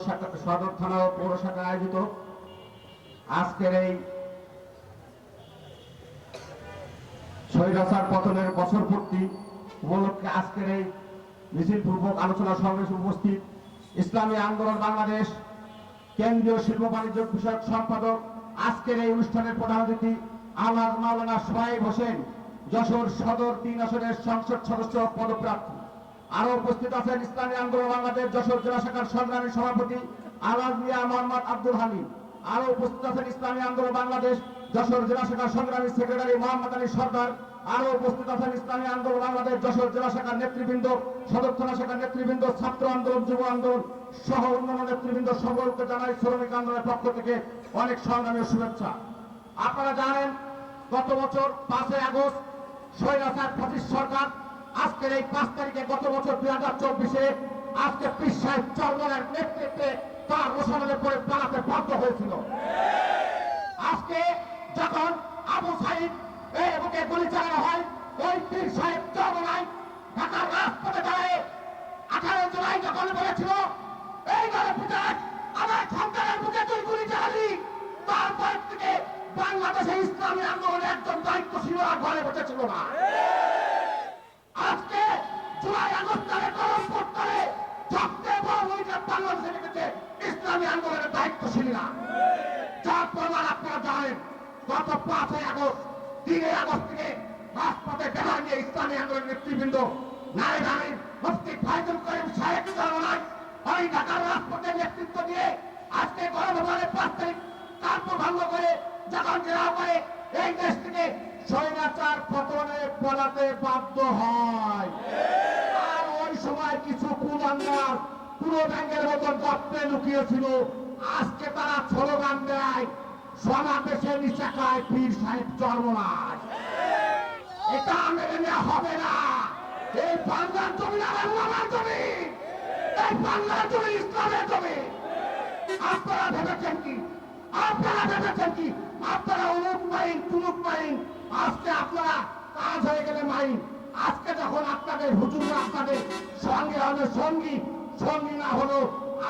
সদর থানা ও পৌর শাখা আয়োজিত আজকের এই স্বৈরাচার পতনের বছর পূর্তি উপলক্ষে আজকের এই মিছিল পূর্বক আলোচনা সমাবেশে উপস্থিত ইসলামী আন্দোলন বাংলাদেশ কেন্দ্রীয় শিল্প বাণিজ্য বিষয়ক সম্পাদক আজকের এই অনুষ্ঠানের প্রধান অতিথি আল্লাহ মাওলানা সোহাইব হোসেন, যশোর সদর তিন আসনের সংসদ সদস্য পদপ্রার্থী। আরও উপস্থিত আছেন ইসলামী আন্দোলন বাংলাদেশ যশোর জেলা শাখার সংগ্রামী সভাপতি আলাজ মিয়া মোহাম্মদ আব্দুল হামিদ আরও উপস্থিত আছেন ইসলামী আন্দোলন বাংলাদেশ যশোর জেলা শাখার সংগ্রামী সেক্রেটারি মোহাম্মদ আলী সর্দার। আরও উপস্থিত আছেন ইসলামী আন্দোলন বাংলাদেশ যশোর জেলা শাখার নেতৃবৃন্দ, সদর থানা শাখার নেতৃবৃন্দ, ছাত্র আন্দোলন, যুব আন্দোলন সহ অন্যান্য নেতৃবৃন্দ সকলকে জানাই শ্রমিক আন্দোলনের পক্ষ থেকে অনেক সংগ্রামী ও শুভেচ্ছা। আপনারা জানেন, গত বছর পাঁচই আগস্ট স্বৈরাচার ফটিস সরকার আজকের এই পাঁচ তারিখে গত বছর দুই হাজার চব্বিশে আজকে পীর সাহেব চর্মনের নেতৃত্বে তার রোশনের পরে পালাতে বাধ্য হয়েছিল। আজকে যখন আবু সাইদ এই বুকে গুলি চালানো হয়, ওই পীর সাহেব চর্মনাই ঢাকার রাজপথে দাঁড়িয়ে আঠারো জুলাই যখন বলেছিল, এই দলে পিতাজ আমার সন্তানের বুকে তুই গুলি চালালি। তারপর থেকে বাংলাদেশে ইসলামী আন্দোলনে একজন দায়িত্বশীল আর ঘরে বসেছিল না। গত পাঁচই আগস্ট তিনই আগস্ট থেকে রাজপথে দেখা নিয়ে ইসলামী আন্দোলনের নেতৃবৃন্দ নারী নারী মুফতি ফাইজুল করিম সাহেব চরমায় ওই ঢাকার রাজপথে নেতৃত্ব দিয়ে আজকে গণভবনের পাঁচ তারিখ তারপর ভঙ্গ করে যখন ঘেরাও করে এই দেশ থেকে স্বৈরাচার পতনে পলাতে বাধ্য হয় আর ওই সময় কিছু কুলাঙ্গার পুরো ব্যাংকের মতন গপ্পে লুকিয়েছিল আজকে তারা স্লোগান দেয়। সমাবেশে নিচে খায় পীর সাহেব চর্মনায় এটা মেনে নেওয়া হবে না। এই বাংলার জমি বাংলার জমি এই বাংলার জমি ইসলামের জমি আপনারা ভেবেছেন কি? আপনারা ভেবেছেন কি? আপনারা অমুক মাইন তুমুক মাইন আজকে আপনারা কাজ হয়ে গেলে মাইন আজকে যখন আপনাদের হুজুর আপনাদের সঙ্গে হবে, সঙ্গী সঙ্গী না হলো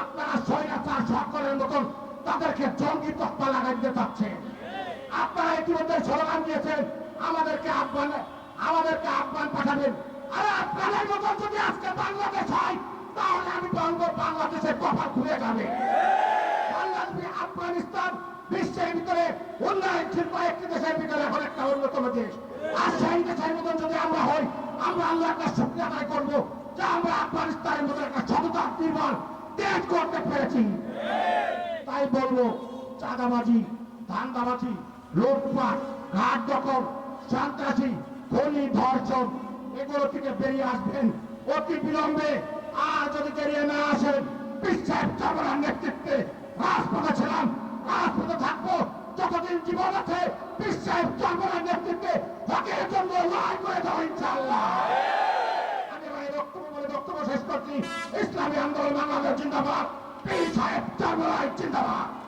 আপনারা স্বৈরাচার সকলের মতন তাদেরকে জঙ্গি তক্তা লাগাই দিতে চাচ্ছেন আপনারা ইতিমধ্যে স্লোগান দিয়েছেন, আমাদেরকে আহ্বান আমাদেরকে আহ্বান পাঠাবেন। আরে আপনাদের যদি আজকে বাংলাদেশ হয়, তাহলে আমি বাংলাদেশের কপাল খুলে যাবে। আফগানিস্তান, বিশ্বের ভিতরে উন্নয়নশীল কয়েকটি দেশের ভিতরে এখন একটা অন্যতম দেশ। আর সেই দেশের মতন যদি আমরা হই, আমরা আল্লাহ একটা শুক্রিয়া আদায় করব যে আমরা আফগানিস্তানের মতো একটা সততা নির্মাণ দেশ করতে পেরেছি। তাই বলব, চাঁদাবাজি, ধান্দাবাজি, লুটপাট, ঘাট দখল, সন্ত্রাসী খনি ধর্ষণ, এগুলো থেকে বেরিয়ে আসবেন। অতি বিলম্বে আর যদি বেরিয়ে না আসেন নেতৃত্বে রাজপথে ছিলাম, রাজপথে থাকব, যতদিন জীবন আছে, বিশ্বের চরমার নেতৃত্বে হকের জন্য লড়াই করে দেবো ইনশাল্লাহ আমি বক্তব্য বলে বক্তব্য শেষ করছি। ইসলামী আন্দোলন বাংলাদেশ জিন্দাবাদ। চরমার জিন্দাবাদ।